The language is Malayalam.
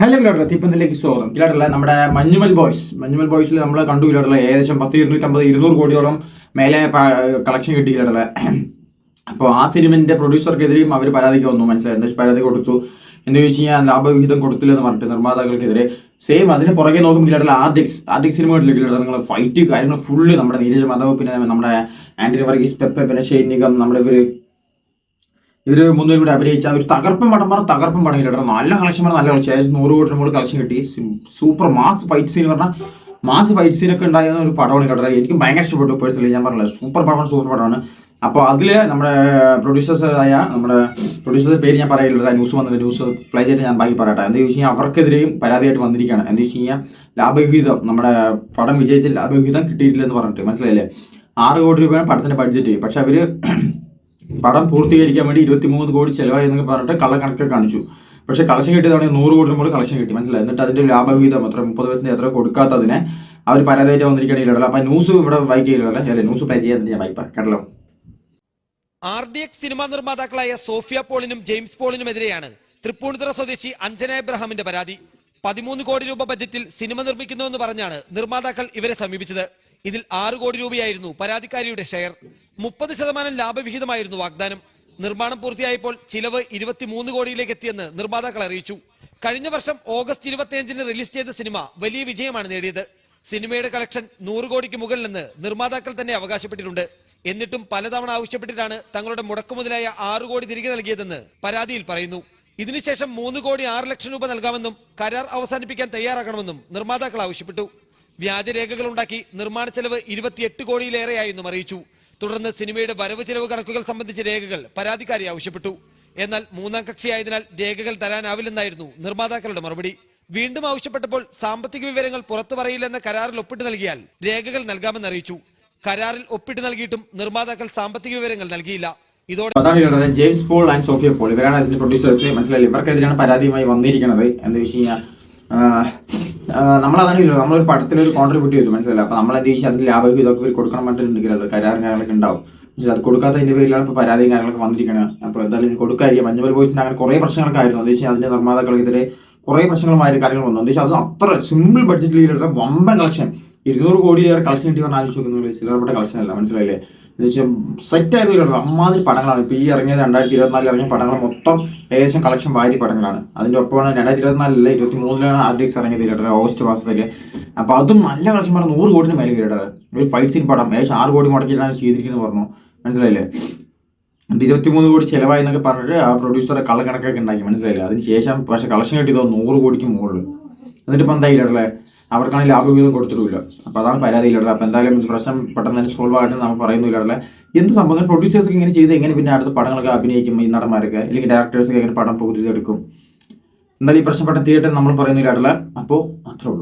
ഹലോ കിലോട്ടർ തീപ്പന്തിലേക്ക് സ്വാഗതം. കിലോട്ടല്ല നമ്മുടെ മഞ്ഞുമൽ ബോയ്സ്. മഞ്ഞുമൽ ബോയ്സിൽ നമ്മൾ കണ്ടു കിലോട്ടല്ല ഏകദേശം പത്ത് ഇരുന്നൂറ്റമ്പത് ഇരുന്നൂറ് കോടിയോളം മേലെ കളക്ഷൻ കിട്ടി കിലോട്ടല്ല അപ്പോൾ ആ സിനിമന്റെ പ്രൊഡ്യൂസർക്കെതിരെയും അവർ പരാതിക്ക് വന്നു. മനസ്സിലായി? എന്താ പരാതി കൊടുത്തു. എന്ന് ചോദിച്ചു കഴിഞ്ഞാൽ ലാഭവിഹിതം കൊടുത്തില്ലെന്ന് പറഞ്ഞിട്ട് നിർമ്മാതാക്കൾക്കെതിരെ സെയിം അതിന് പുറകെ നോക്കും കിലോട്ടല്ല ആദ്യക്സ് ആർഡിക്സ് സിനിമ കിട്ടില്ല കിലോട്ടർ നിങ്ങൾ ഫൈറ്റ് കാര്യങ്ങൾ ഫുള്ള് നമ്മുടെ നീരജ് മാധവ് പിന്നെ നമ്മുടെ ആന്റണി വർഗീസ് പെപ്പെ പിന്നെ ഷെയ്നികം നമ്മുടെ ഇവർ ഇവർ മൂന്നുപേരും കൂടി അഭിനയിച്ച ഒരു തകർപ്പൻ പടം പറഞ്ഞാൽ തകർപ്പൻ പടം കിട്ടും നല്ല കളക്ഷൻ പറഞ്ഞാൽ നല്ല കളക്ഷൻ ഏകദേശം നൂറ് കോടി മുകളിൽ കളക്ഷൻ കിട്ടി. സൂപ്പർ മാസ് ഫൈറ്റ് സീൻ പറഞ്ഞാൽ മാസ് ഫൈറ്റ് സീനൊക്കെ ഉണ്ടായിരുന്ന ഒരു പടമാണ് കേട്ടോ. എനിക്ക് ഭയങ്കര ഇഷ്ടപ്പെട്ടു പേഴ്സണലി ഞാൻ പറഞ്ഞില്ല സൂപ്പർ പടമാണ് സൂപ്പർ പടമാണ്. അപ്പോൾ അതിൽ നമ്മുടെ പ്രൊഡ്യൂസേഴ്സ് ആയ നമ്മുടെ പ്രൊഡ്യൂസേഴ്സ് പേര് ഞാൻ പറയില്ല ന്യൂസ് വന്നിട്ട് ന്യൂസ് പ്ലേ ചെയ്തിട്ട് ഞാൻ ബാക്കി പറയട്ടെ. എന്താ ചോദിച്ചു കഴിഞ്ഞാൽ അവർക്കെതിരെയും പരാതിയായിട്ട് വന്നിരിക്കുകയാണ്. എന്താ വെച്ച് കഴിഞ്ഞാൽ ലാഭവിഹിതം നമ്മുടെ പടം വിജയിച്ച ലാഭവിഹിതം കിട്ടിയിട്ടില്ലെന്ന് പറഞ്ഞിട്ട് മനസ്സിലായില്ലേ? ആറ് കോടി രൂപയാണ് പടത്തിന്റെ ബഡ്ജറ്റ് പക്ഷെ അവർ പടം പൂർത്തീകരിക്കാൻ വേണ്ടി ഇരുപത്തി മൂന്ന് കോടി ചെലവായി എന്നൊക്കെ പറഞ്ഞിട്ട് കള്ളക്കണക്ക് കാണിച്ചു. പക്ഷേ കളക്ഷൻ കിട്ടിയതാണെങ്കിൽ നൂറ് കോടി മുകളിൽ കളക്ഷൻ കിട്ടി മനസ്സിലായി? എന്നിട്ട് അതിന്റെ ലാഭവിഹിതം അത്ര മുപ്പത് വയസ്സിന്റെ എത്ര കൊടുക്കാത്തതിനെ അവർ പരാതിയായിട്ട് വന്നിരിക്കണില്ല അപ്പൊ ന്യൂസ് ഇവിടെ വായിക്കില്ല അല്ലെ? ന്യൂസ് പ്ലേ ചെയ്യാൻ ഞാൻ വായിക്കാം കേട്ടല്ലോ? ആർ ഡി എക്സ് സിനിമാ നിർമ്മാതാക്കളായ സോഫിയ പോളിനും ജെയിംസ് പോളിനുമെതിരെയാണ് തൃപ്പൂണിത്തുറ സ്വദേശി അഞ്ജന എബ്രഹാമിന്റെ പരാതി. പതിമൂന്ന് കോടി രൂപ ബജറ്റിൽ സിനിമ നിർമ്മിക്കുന്നുവെന്ന് പറഞ്ഞാണ് നിർമ്മാതാക്കൾ ഇവരെ സമീപിച്ചത്. ഇതിൽ ആറ് കോടി രൂപയായിരുന്നു പരാതിക്കാരിയുടെ ഷെയർ. മുപ്പത് ശതമാനം ലാഭവിഹിതമായിരുന്നു വാഗ്ദാനം. നിർമ്മാണം പൂർത്തിയായപ്പോൾ ചിലവ് ഇരുപത്തിമൂന്ന് കോടിയിലേക്ക് എത്തിയെന്ന് നിർമ്മാതാക്കൾ അറിയിച്ചു. കഴിഞ്ഞ വർഷം ഓഗസ്റ്റ് ഇരുപത്തിയഞ്ചിന് റിലീസ് ചെയ്ത സിനിമ വലിയ വിജയമാണ് നേടിയത്. സിനിമയുടെ കളക്ഷൻ നൂറ് കോടിക്ക് മുകളിലെന്ന് നിർമ്മാതാക്കൾ തന്നെ അവകാശപ്പെട്ടിട്ടുണ്ട്. എന്നിട്ടും പലതവണ ആവശ്യപ്പെട്ടിട്ടാണ് തങ്ങളുടെ മുടക്കുമുതലായ ആറു കോടി തിരികെ നൽകിയതെന്ന് പരാതിയിൽ പറയുന്നു. ഇതിനുശേഷം മൂന്ന് കോടി ആറ് ലക്ഷം രൂപ നൽകാമെന്നും കരാർ അവസാനിപ്പിക്കാൻ തയ്യാറാക്കണമെന്നും നിർമ്മാതാക്കൾ ആവശ്യപ്പെട്ടു. വ്യാജരേഖകൾ ഉണ്ടാക്കി നിർമ്മാണ ചെലവ് ഇരുപത്തിയെട്ട് കോടിയിലേറെയായെന്നും അറിയിച്ചു. തുടർന്ന് സിനിമയുടെ വരവ് ചെലവ് കണക്കുകൾ സംബന്ധിച്ച രേഖകൾ പരാതിക്കാരി ആവശ്യപ്പെട്ടു. എന്നാൽ മൂന്നാം കക്ഷിയായതിനാൽ രേഖകൾ തരാനാവില്ലെന്നായിരുന്നു നിർമ്മാതാക്കളുടെ മറുപടി. വീണ്ടും ആവശ്യപ്പെട്ടപ്പോൾ സാമ്പത്തിക വിവരങ്ങൾ പുറത്തു പറയില്ലെന്ന കരാറിൽ ഒപ്പിട്ട് നൽകിയാൽ രേഖകൾ നൽകാമെന്ന് അറിയിച്ചു. കരാറിൽ ഒപ്പിട്ട് നൽകിയിട്ടും നിർമ്മാതാക്കൾ സാമ്പത്തിക വിവരങ്ങൾ നൽകിയില്ല. ഇതോടെ James Paul and Sophia Paul. ഇവരാണ് അതിന്റെ പ്രൊഡ്യൂസേഴ്സ് മനസ്സിലായില്ല? ഇവർക്കെതിരാണ് പരാതിയുമായി വന്നിരിക്കുന്നത്. എന്ന് വെച്ച് കഴിഞ്ഞാൽ നമ്മളതാണ് ഇല്ല. നമ്മളൊരു പടത്തിൽ ഒരു കോൺട്രിബ്യൂട്ട് ചെയ്തു മനസ്സിലായില്ല? അപ്പൊ നമ്മൾ എന്ത് അതിന് ലാഭം ഇതൊക്കെ ഇവർ കൊടുക്കണം പറഞ്ഞിട്ടുണ്ടെങ്കിൽ അത് കരാറും കാര്യങ്ങളൊക്കെ ഉണ്ടാവും. പക്ഷേ അത് കൊടുക്കാത്തതിന്റെ പേരിലാണ് ഇപ്പോൾ പരാതിയും കാര്യങ്ങളൊക്കെ വന്നിരിക്കുന്നത് അപ്പോൾ എന്തായാലും കൊടുക്കാതിരിക്കും മഞ്ഞുമൽ ബോയ്സിന് അങ്ങനെ കുറേ പ്രശ്നങ്ങളൊക്കെ ആയിരുന്നു. എന്താ വെച്ചാൽ അതിന്റെ നിർമ്മാതാക്കൾക്കെതിരെ കുറേ പ്രശ്നങ്ങളുമായ കാര്യങ്ങളും വന്നു. എന്താ വെച്ചാൽ അത് അത്ര സിമ്പിൾ ബഡ്ജറ്റിൽ വമ്പൻ കളക്ഷൻ ഇരുന്നൂറ് കോടിയേറെ കളക്ഷൻ കിട്ടി പറഞ്ഞാൽ ആലോചിച്ച് നോക്കുന്നത് ചിലർ കളക്ഷൻ അല്ല. മനസ്സിലായില്ലേ? എന്ന് വെച്ചാൽ സെറ്റ് ആയിരുന്നു അമ്മാതിരി പടങ്ങളാണ്. ഇപ്പോൾ ഈ ഇറങ്ങിയത് രണ്ടായിരത്തി ഇരുപത്തിനാലിൽ ഇറങ്ങിയ പടങ്ങൾ മൊത്തം ഏകദേശം കളക്ഷൻ വാരി പടങ്ങളാണ്. അതിന്റെ ഒപ്പമാണ് രണ്ടായിരത്തി ഇരുപത്തിനാലിലെ ഇരുപത്തി മൂന്നിലാണ് ആദ്യം ഇറങ്ങിയത് കേട്ടോ ഓഗസ്റ്റ് മാസത്തേക്ക് അപ്പോൾ അതും നല്ല കളക്ഷൻ പറഞ്ഞാൽ നൂറ് കോടിന് മേലെ കേട്ടത് ഒരു ഫൈറ്റ് സീൻ പടം. ഏകദേശം ആറ് കോടി മുടക്കിയിട്ടാണ് ചെയ്തിരിക്കുന്നത് പറഞ്ഞു. മനസ്സിലായില്ലേ? ഇരുപത്തി മൂന്ന് കോടി ചിലവായി എന്നൊക്കെ പറഞ്ഞിട്ട് ആ പ്രൊഡ്യൂസറെ കള്ളക്കണക്കൊക്കെ ഉണ്ടാക്കി. മനസ്സിലായില്ലേ? അതിന് ശേഷം പക്ഷേ കളക്ഷൻ കിട്ടിയതോ നൂറ് കോടിക്ക് മുകളിൽ എന്നിട്ട് ഇപ്പം എന്തായില്ലേ അവർക്കാണെങ്കിൽ ലാഭവിഹിതം കൊടുത്തിട്ടില്ല അപ്പോൾ അതാണ് പരാതിയിലുള്ളത് അപ്പോൾ എന്തായാലും പ്രശ്നം പെട്ടെന്ന് തന്നെ സോൾവ് ആയിട്ട് നമ്മൾ പറയുന്നില്ലേ എന്ത് സംഭവം? പ്രൊഡ്യൂസേഴ്സ് ഇങ്ങനെ ചെയ്ത് എങ്ങനെ പിന്നെ അടുത്ത പടങ്ങളൊക്കെ അഭിനയിക്കും ഈ നടന്മാരൊക്കെ? അല്ലെങ്കിൽ ഡയറക്ടേഴ്സൊക്കെ എങ്ങനെ പടം പൂർത്തിയെടുക്കും എന്തായാലും ഈ പ്രശ്നം പെട്ടെന്ന് തീയേറ്റർ നമ്മൾ പറയുന്നില്ല അപ്പോൾ അത്രേ ഉള്ളൂ.